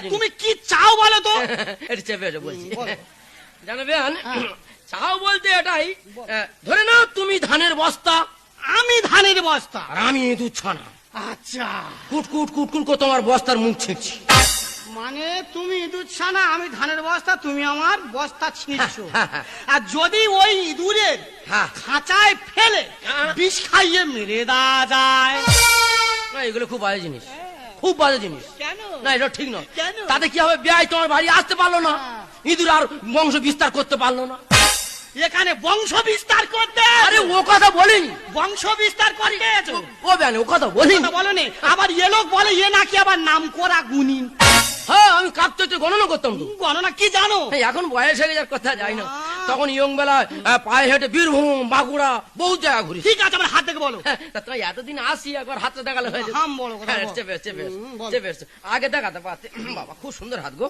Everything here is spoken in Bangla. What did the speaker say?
তুমি কি চাও বলো তো? এটা চেপে এসো বলছি। বলো। হ্যাঁ। চাও বলতে এটাই ধরে নাও তুমি ধানের বস্তা। আমি ধানের বস্তা। আর আমি ইঁদুর ছানা আচ্ছা। কুট কুট কুট কুট করে তোমার বস্তার মুখ ছিঁড়ছি। মানে তুমি ইঁদুর ছানা আমি ধানের বস্তা তুমি আমার বস্তা ছিঁড়ছো। হ্যাঁ, হ্যাঁ। আর যদি ওই ইঁদুরের। খাঁচায় ফেলে। বিষ খাইয়ে মেরে দেওয়া যায়। এগুলো খুব বাজে জিনিস। খুব বাজে জিনিস। না এটা ঠিক নয়? তাতে কি হবে? বিয়াই তোমার বাড়ি আসতে পারল না। হ্যাঁ। ইঁদুর আর বংশ বিস্তার করতে পারল না। এখানে বংশ বিস্তার করতে আরে ও কথা বলিনি। বংশ বিস্তার করতে ও বেন ও কথা বলিনি। কথা বলো নে। আবার এ লোক বলে এ নাকি আবার নাম করা গুণী। হ্যাঁ আমি কাঁপতে গণনা করতাম গণনা কি জানো? এখন বয়স হয়ে গেছে কথা যাই না। তখন ইয়ং বেলায় পায়ে হেঁটে বীরভূম বাঁকুড়া বহু জায়গা ঘুরি ঠিক আছে আমার হাত থেকে বলো। তা তুই এতদিন আসি একবার হাতটা দেখালে হয়ে কথা হ্যাঁ, আগে দেখাতে পারতে বাবা খুব সুন্দর হাত গো।